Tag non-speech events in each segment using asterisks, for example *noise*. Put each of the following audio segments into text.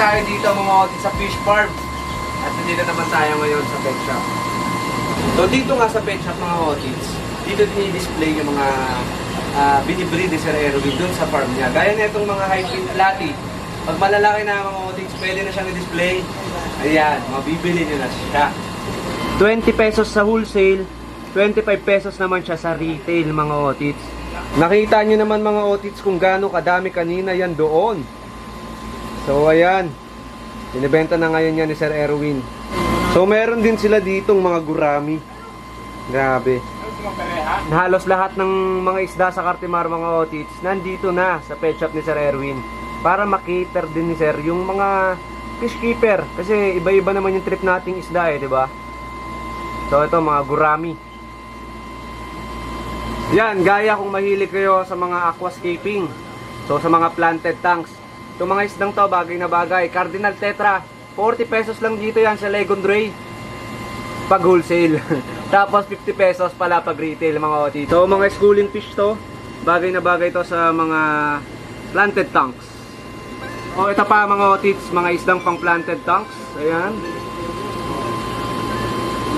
tayo dito mga otis sa fish farm. At nandito naman tayo ngayon sa pet shop. So dito nga sa pet shop mga otis, dito din i-display yung mga uh, binibreed ni Sir Erwin dun sa farm niya. Gaya na itong mga pin lati. Pag malalaki na mga otis, pwede na siyang i-display. Ayan, mabibili niyo na siya. 20 pesos sa wholesale, 25 pesos naman siya sa retail mga otits. Nakita nyo naman mga otits kung gaano kadami kanina yan doon. So ayan, binibenta na ngayon yan ni Sir Erwin. So meron din sila ditong mga gurami. Grabe. Halos lahat ng mga isda sa Cartimar mga otits nandito na sa pet shop ni Sir Erwin para makater din ni Sir yung mga fish keeper kasi iba-iba naman yung trip nating isda eh, di ba? So ito mga gurami. Yan, gaya kung mahilig kayo sa mga aquascaping. So sa mga planted tanks. Itong mga isdang to, bagay na bagay. Cardinal Tetra, 40 pesos lang dito yan sa Legon Dre. Pag wholesale. *laughs* Tapos 50 pesos pala pag retail mga oti. So mga schooling fish to, bagay na bagay to sa mga planted tanks. O ito pa mga otits, mga isdang pang planted tanks. Ayan.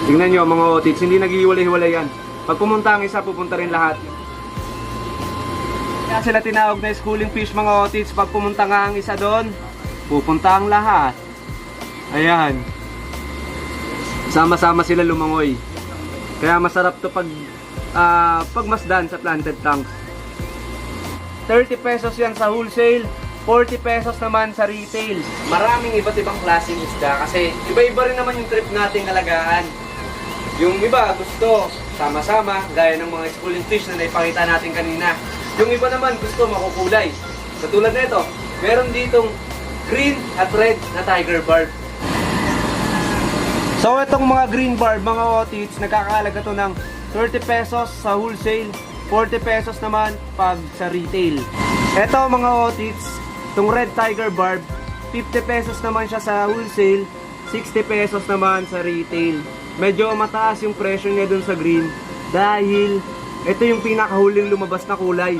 Tingnan nyo mga otits, hindi naghihiwalay-hiwalay yan. Pag pumunta ang isa, pupunta rin lahat. Kaya sila tinawag na schooling fish mga otits. Pag pumunta nga ang isa doon, pupunta ang lahat. Ayan. Sama-sama sila lumangoy. Kaya masarap to pag ah, pagmasdan sa planted tanks. 30 pesos yan sa wholesale, 40 pesos naman sa retail. Maraming iba't ibang klaseng isda kasi iba-iba rin naman yung trip nating alagaan. Yung iba gusto sama-sama, gaya ng mga schooling fish na naipakita natin kanina. Yung iba naman gusto makukulay. Katulad nito, meron ditong green at red na tiger barb. So itong mga green barb, mga otits, nagkakalaga to ng 30 pesos sa wholesale, 40 pesos naman pag sa retail. Ito mga otits, itong red tiger barb, 50 pesos naman siya sa wholesale, 60 pesos naman sa retail. Medyo mataas yung presyo niya dun sa green dahil ito yung pinakahuling lumabas na kulay.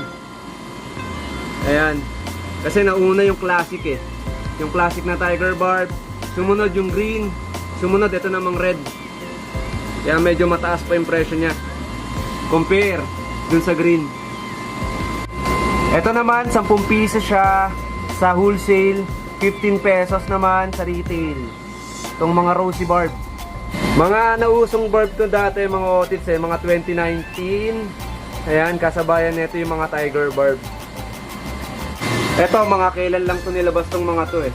Ayan. Kasi nauna yung classic eh. Yung classic na tiger barb, sumunod yung green, sumunod ito namang red. Kaya medyo mataas pa yung presyo niya. Compare dun sa green. Ito naman, 10 piso siya sa wholesale, 15 pesos naman sa retail. Itong mga rosy barb. Mga nausong barb to dati, mga otits eh, mga 2019. Ayan, kasabayan nito yung mga tiger barb. Ito, mga kailan lang to nilabas tong mga to eh.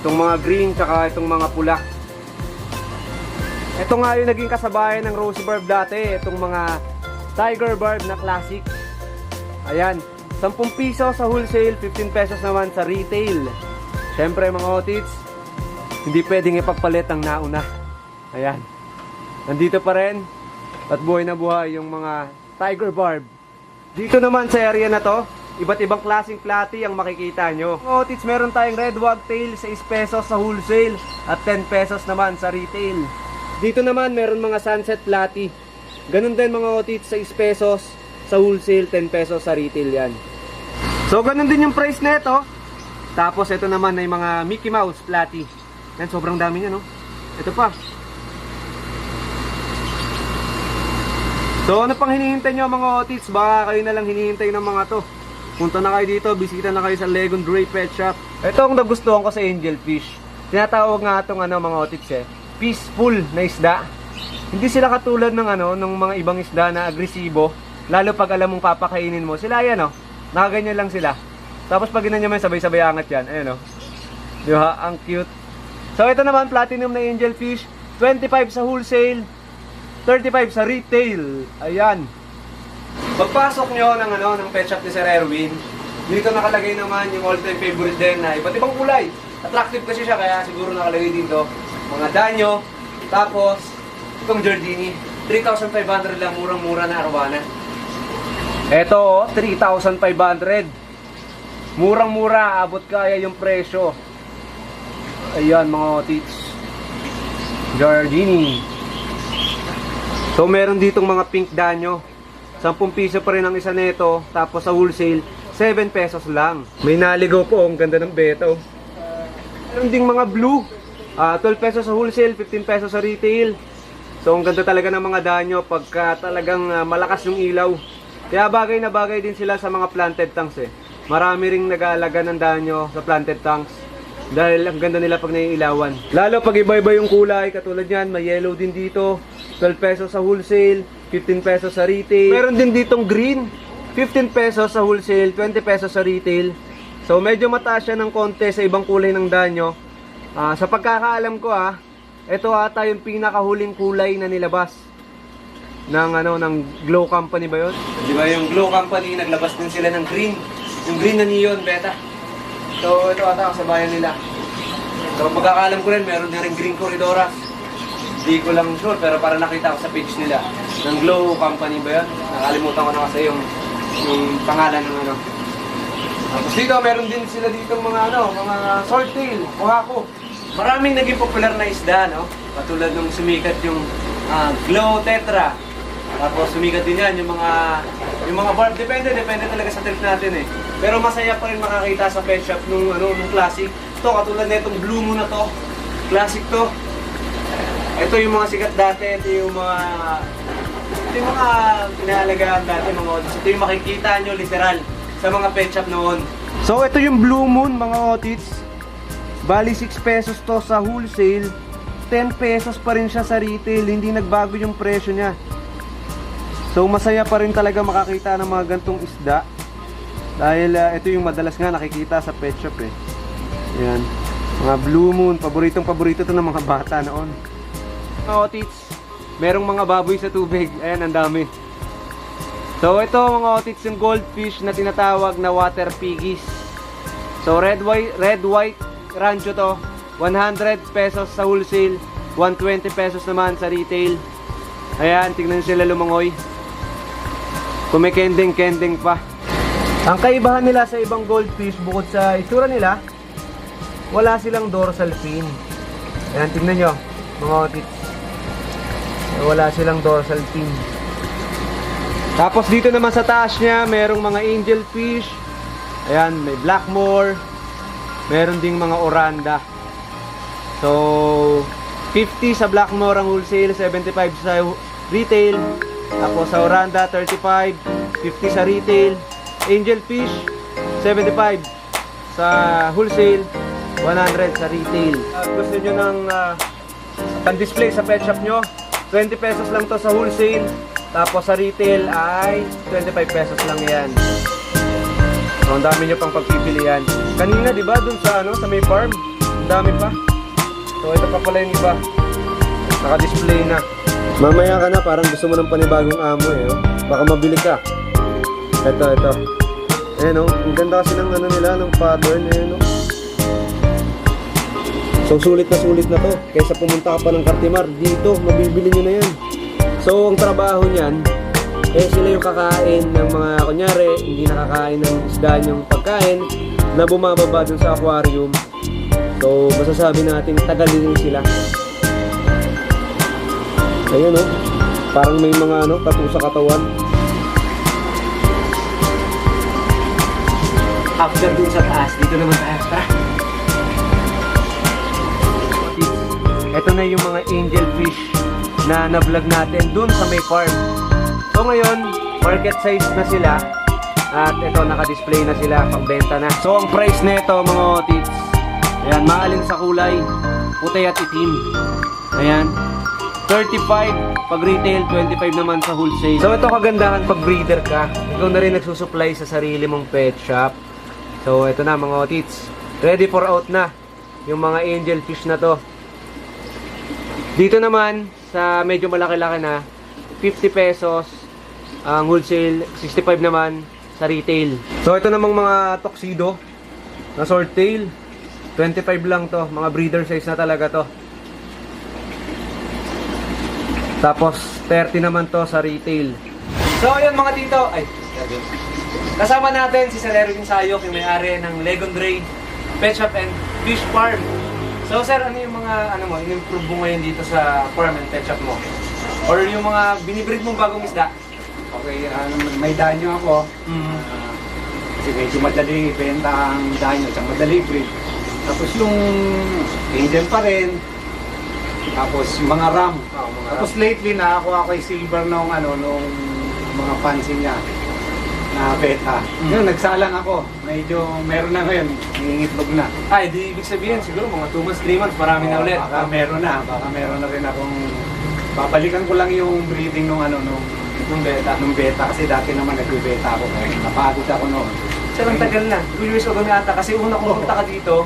Itong mga green, tsaka itong mga pula. Ito nga yung naging kasabayan ng rosy barb dati, itong mga tiger barb na classic. Ayan, 10 piso sa wholesale, 15 pesos naman sa retail. Siyempre mga otits, hindi pwedeng ipagpalit ang nauna. Ayan. Nandito pa rin at buhay na buhay yung mga tiger barb. Dito naman sa area na to, iba't ibang klaseng platy ang makikita nyo. Otits, meron tayong red wagtail sa 6 pesos sa wholesale at 10 pesos naman sa retail. Dito naman meron mga sunset platy. Ganun din mga otits sa 6 pesos sa wholesale, 10 pesos sa retail yan. So ganun din yung price nito. Tapos ito naman ay mga Mickey Mouse platy. Yan, sobrang dami niya no. Ito pa. So ano pang hinihintay nyo mga otits? Baka kayo na lang hinihintay ng mga to. Punta na kayo dito, bisita na kayo sa Legon Dre Pet Shop. Ito ang nagustuhan ko sa angelfish. Tinatawag nga itong ano, mga otits eh, peaceful na isda. Hindi sila katulad ng ano, ng mga ibang isda na agresibo. Lalo pag alam mong papakainin mo. Sila yan oh. Nakaganyan lang sila. Tapos pag ginanyan mo sabay-sabay angat yan. Ayun oh. Di ba? Ang cute. So ito naman, platinum na angelfish. 25 sa wholesale. 35 sa retail. Ayan. Pagpasok nyo ng ano ng pet shop ni Sir Erwin, dito nakalagay naman yung all-time favorite din na iba't ibang kulay. Attractive kasi siya kaya siguro nakalagay dito mga danyo. Tapos itong Giardini, 3,500 lang murang-mura na arwana. Ito, oh, 3,500. Murang-mura, abot kaya yung presyo. Ayan mga tits. Giardini. So meron ditong mga pink danyo. 10 piso pa rin ang isa nito. Tapos sa wholesale, 7 pesos lang. May naligaw po. Ang ganda ng beta. Oh. Meron ding mga blue. Ah, 12 pesos sa wholesale, 15 pesos sa retail. So ang ganda talaga ng mga danyo pagka talagang ah, malakas yung ilaw. Kaya bagay na bagay din sila sa mga planted tanks eh. Marami ring nag-aalaga ng danyo sa planted tanks. Dahil ang ganda nila pag naiilawan. Lalo pag iba-iba yung kulay, katulad yan, may yellow din dito. 12 pesos sa wholesale, 15 pesos sa retail. Meron din ditong green, 15 pesos sa wholesale, 20 pesos sa retail. So medyo mataas siya ng konti sa ibang kulay ng danyo. Ah, sa pagkakaalam ko ah, ito ata yung pinakahuling kulay na nilabas ng ano ng Glow Company ba 'yon? 'Di ba yung Glow Company naglabas din sila ng green, yung green na neon beta. So ito ata sa bayan nila. So pagkakaalam ko rin meron din rin green corridoras. Hindi ko lang sure pero para nakita ko sa page nila ng Glow Company ba 'yon? Nakalimutan ko na kasi yung yung pangalan ng ano. Tapos dito, meron din sila dito mga ano, mga swordtail, kuhako. Maraming naging popular na isda, no? Katulad nung sumikat yung ah, glow tetra. Tapos sumikat din yan yung mga yung mga barb. Depende, depende talaga sa trip natin eh. Pero masaya pa rin makakita sa pet shop nung ano, nung classic. Ito, katulad na itong blue mo na to. Classic to. Ito yung mga sikat dati, ito yung mga ito yung mga pinahalagaan dati mga odds. Ito yung makikita nyo literal sa mga pet shop noon. So ito yung Blue Moon mga otits. Bali 6 pesos to sa wholesale. 10 pesos pa rin siya sa retail. Hindi nagbago yung presyo niya. So masaya pa rin talaga makakita ng mga gantong isda. Dahil ah, ito yung madalas nga nakikita sa pet shop eh. Yan. Mga Blue Moon. Paboritong paborito to ng mga bata noon. Otits. Merong mga baboy sa tubig. Ayan, ang dami. So ito mga otits yung goldfish na tinatawag na water piggies. So red white red white rancho to. 100 pesos sa wholesale, 120 pesos naman sa retail. Ayan, tingnan sila lumangoy. Kumikending-kending pa. Ang kaibahan nila sa ibang goldfish bukod sa itsura nila, wala silang dorsal fin. Ayan, tingnan nyo, mga otits. Wala silang dorsal fin. Tapos dito naman sa taas niya, merong mga angelfish. Ayan, may blackmore. Meron ding mga oranda. So, 50 sa blackmore ang wholesale, 75 sa retail. Tapos sa oranda, 35. 50 sa retail. Angelfish, 75 sa wholesale, 100 sa retail. At gusto nyo ng ah, pan-display sa pet shop nyo, 20 pesos lang to sa wholesale. Tapos sa retail ay 25 pesos lang yan. So, ang dami nyo pang pagpipilian. Kanina, di ba, dun sa, ano, sa may farm, ang dami pa. So, ito pa pala yung iba. Naka-display na. Mamaya ka na, parang gusto mo ng panibagong amo eh. Oh. Baka mabili ka. Ito, ito. Ayan oh, ang ganda kasi ng ano nila, ng pattern. Ayan oh. So sulit na sulit na to. Kaysa pumunta ka pa ng Cartimar, dito, mabibili nyo na yan. So ang trabaho niyan, eh sila yung kakain ng mga, kunyari, hindi nakakain ng isda yung pagkain na bumababa dun sa aquarium. So masasabi natin, tagalin sila. Ayun oh, parang may mga ano, tattoo sa katawan. After dun sa taas, dito naman tayo. Tara! Ito na yung mga angelfish na na-vlog natin dun sa may farm. So ngayon, market size na sila. At ito, naka-display na sila, pagbenta na. So ang price nito mga otits, ayan, maalin sa kulay, puti at itim. Ayan, 35 pag retail, 25 naman sa wholesale. So ito kagandahan pag breeder ka, ikaw na rin nagsusupply sa sarili mong pet shop. So ito na mga otits, ready for out na yung mga angelfish na to. Dito naman, sa medyo malaki-laki na, 50 pesos ang wholesale, 65 naman sa retail. So ito namang mga tuxedo na swordtail, 25 lang to, mga breeder size na talaga to. Tapos 30 naman to sa retail. So ayun mga tito, ay, kasama natin si Salero Sayok, yung may-ari ng Legon Dre Pet Shop and Fish Farm. So sir, ano yung mga ano mo, in-improve mo ngayon dito sa farm and pet shop mo? Or yung mga binibreed mong bagong isda? Okay, ano, may danyo ako. Mm. Ah, kasi medyo madali ibenta ang danyo at madali breed. Tapos yung Angel pa rin. Tapos yung mga RAM. Oo, mga Tapos lately nakakuha ko yung silver nung ano nung mga fancy niya na beta. Mm. Yun, nagsalang ako. Medyo meron na ngayon. Nangingitlog na. Ay, di ibig sabihin, siguro mga 2 months, 3 months, marami na Oo, ulit. Baka meron na. Baka meron na rin akong babalikan ko lang yung breeding nung ano nung Nung beta. nung beta kasi dati naman nag-beta ako. Napagod ako noon. Sir, ang tagal na. 2 years ago na ata. Kasi una kung punta ka dito,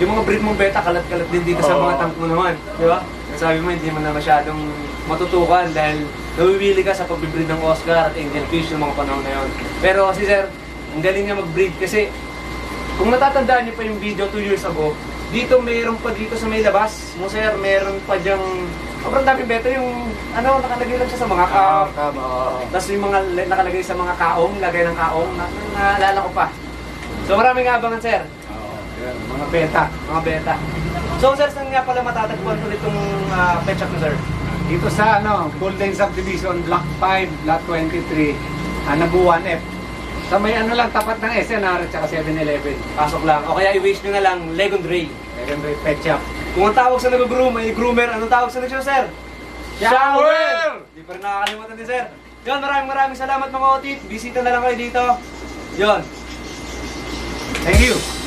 yung mga breed mong beta, kalat-kalat din dito sa Oo. mga tank mo naman. Di ba? Sabi mo, hindi mo na masyadong matutukan dahil nawiwili ka sa pagbibreed ng Oscar at Angel Fish yung mga panahon na yun. Pero kasi sir, ang galing niya mag-breed kasi kung natatandaan niyo pa yung video 2 years ago, dito mayroon pa dito sa may labas mo sir, mayroon pa diyang sobrang daming beta yung ano, nakalagay lang siya sa mga cup, Tama. oo. tapos yung mga nakalagay sa mga kaong, lagay ng kaong, na, naalala ko pa. So maraming abangan sir, Oo, mga beta. mga beta. So sir, saan nga pala matatagpuan ulit itong uh, pet shop sir? Dito sa ano, Golden Subdivision, Block 5, Lot 23, Anabu 1F. Sa may ano lang, tapat ng SNR at saka 7-Eleven. Pasok lang. O kaya i-wish nyo na lang, Legon Dre. Meron rin pet shop. Kung ang tawag sa nag-groom ay groomer, anong tawag sa nag sir? Shower! Di pa rin nakakalimutan din sir. Yun, maraming maraming salamat mga otit. Bisita na lang kayo dito. Yun. Thank you.